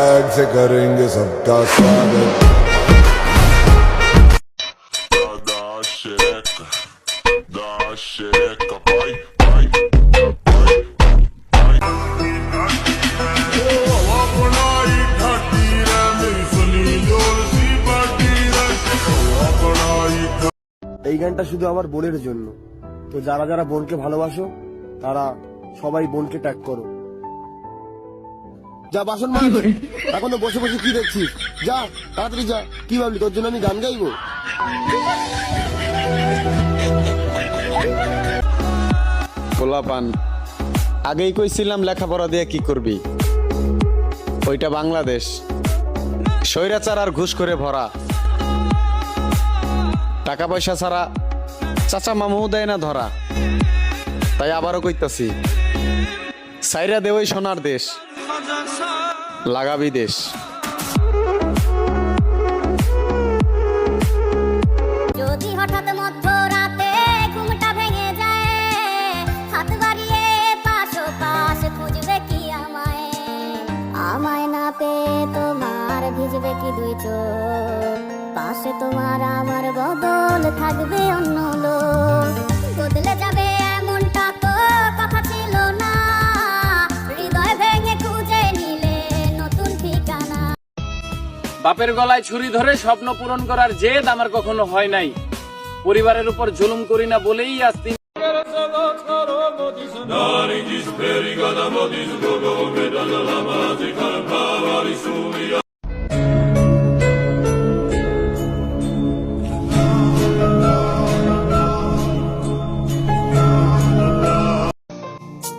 Bag से करेंगे सबका स्वागत। এই গানটা শুধু আমার বোনের জন্য। তো যারা যারা বোনকে ভালোবাসো তারা সবাই বোনকে ট্যাগ করো। যা, বাসন মাজ। এখনও বসে বসে কি দেখছিস? যা, তাড়াতাড়ি যা। কি ভাবলি, তোর জন্য আমি গান গাইবো? পোলাপান আগেই কইছিলাম লেখাপড়া দিয়ে কি করবি? ওইটা বাংলাদেশ। স্বৈরাচার আর ঘুষ করে ভরা। টাকা পয়সা ছাড়া চাচা মামু দেয় না ধরা। তাই আবারও কইতাছি, সাইরা দেওয়াই সোনার দেশ। লাগাবি দেশ। যদি হঠাৎ ভেঙে খুঁজবে কি আমায়? আমায় তোমার ভিজবে কি দুই চোখ? পাশে তোমার আমার বদল থাকবে অন্য বাপের গলায় ছুরি ধরে স্বপ্ন পূরণ করার জেদ আমার কখনো হয় নাই পরিবারের উপর জুলুম করি না বলেই আজ তিন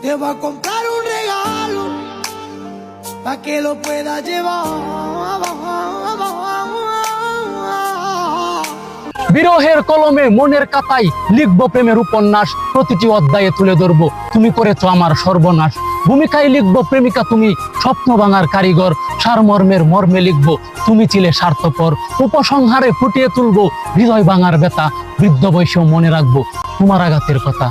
Te comprar un regalo que lo puedas llevar. বিরহের কলমে মনের কাতায় লিখব প্রেমের উপন্যাস, প্রতিটি অধ্যায়ে তুলে ধরবো। তুমি করেছ আমার সর্বনাশ। ভূমিকায় লিখব প্রেমিকা তুমি, স্বপ্ন ভাঙার কারিগর, সারমর্মের মর্মে লিখব, তুমি ছিলে স্বার্থপর। উপসংহারে ফুটিয়ে তুলবো, হৃদয় ভাঙার ব্যথা, বৃদ্ধ বয়সে মনে রাখব তোমার আঘাতের কথা।